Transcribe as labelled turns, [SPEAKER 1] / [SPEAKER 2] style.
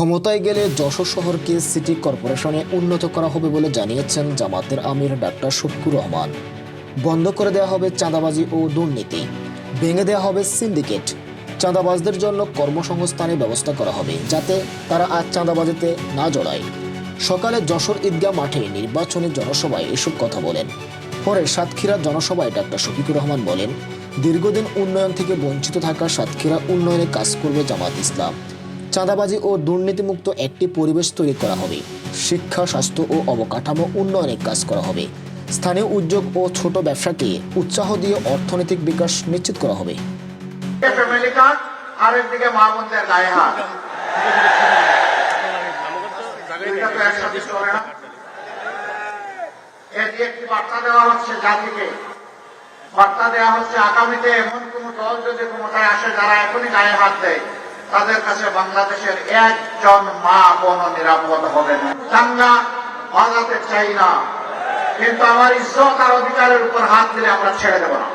[SPEAKER 1] ক্ষমতায় গেলে যশোর শহরকে সিটি কর্পোরেশনে উন্নত করা হবে বলে জানিয়েছেন জামাতের আমির ডাক্তার শফিকুর রহমান। বন্ধ করে দেওয়া হবে চাঁদাবাজি ও দুর্নীতি। ভেঙে দেওয়া হবে সিন্ডিকেট। চাঁদাবাজদের জন্য কর্মসংস্থানের ব্যবস্থা করা হবে যাতে তারা আর চাঁদাবাজিতে না জড়ায়। সকালে যশোর ঈদগাহ মাঠে নির্বাচনী জনসভায় এসব কথা বলেন। পরে সাতক্ষীরা জনসভায় ডাক্তার শফিকুর রহমান বলেন, দীর্ঘদিন উন্নয়ন থেকে বঞ্চিত থাকা সাতক্ষীরা উন্নয়নে কাজ করবে জামাত ইসলাম। চাঁদাবাজি ও দুর্নীতিমুক্ত একটি পরিবেশ তৈরি করা হবে। শিক্ষা, স্বাস্থ্য ও অবকাঠামো উন্নয়নে কাজ করা হবে। স্থানীয় উদ্যোগ ও ছোট ব্যবসাকে উৎসাহ দিয়ে অর্থনৈতিক বিকাশ নিশ্চিত করা হবে।
[SPEAKER 2] বার্তা দেওয়া হচ্ছে বার্তা দেওয়া হচ্ছে আগামীতে এমন কোন দল যদি ক্ষমতায় আসে, যারা এখনই গায়ে হাত দেয়। তাদের কাছে বাংলাদেশের একজন মা কোন নিরাপদ হবে না। দাঙ্গা চাই না। কিন্তু আমার ইজ্জত আর অধিকারের উপর হাত দিলে আমরা ছেড়ে দেব না।